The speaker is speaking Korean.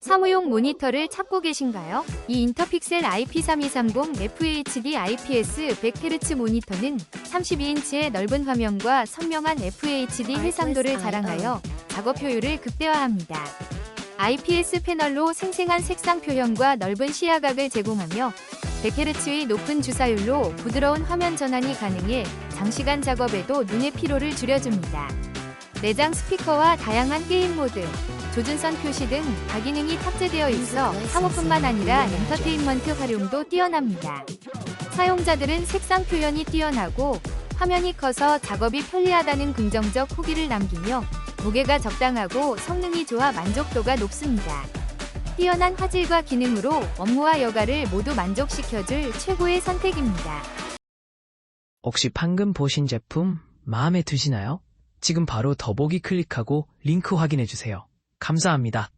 사무용 모니터를 찾고 계신가요? 이 인터픽셀 IP3230 FHD IPS 100Hz 모니터는 32인치의 넓은 화면과 선명한 FHD 해상도를 자랑하여 작업 효율을 극대화합니다. IPS 패널로 생생한 색상 표현과 넓은 시야각을 제공하며 100Hz의 높은 주사율로 부드러운 화면 전환이 가능해 장시간 작업에도 눈의 피로를 줄여줍니다. 내장 스피커와 다양한 게임 모드, 조준선 표시 등 다기능이 탑재되어 있어 사무뿐만 아니라 엔터테인먼트 활용도 뛰어납니다. 사용자들은 색상 표현이 뛰어나고 화면이 커서 작업이 편리하다는 긍정적 후기를 남기며 무게가 적당하고 성능이 좋아 만족도가 높습니다. 뛰어난 화질과 기능으로 업무와 여가를 모두 만족시켜줄 최고의 선택입니다. 혹시 방금 보신 제품 마음에 드시나요? 지금 바로 더보기 클릭하고 링크 확인해 주세요. 감사합니다.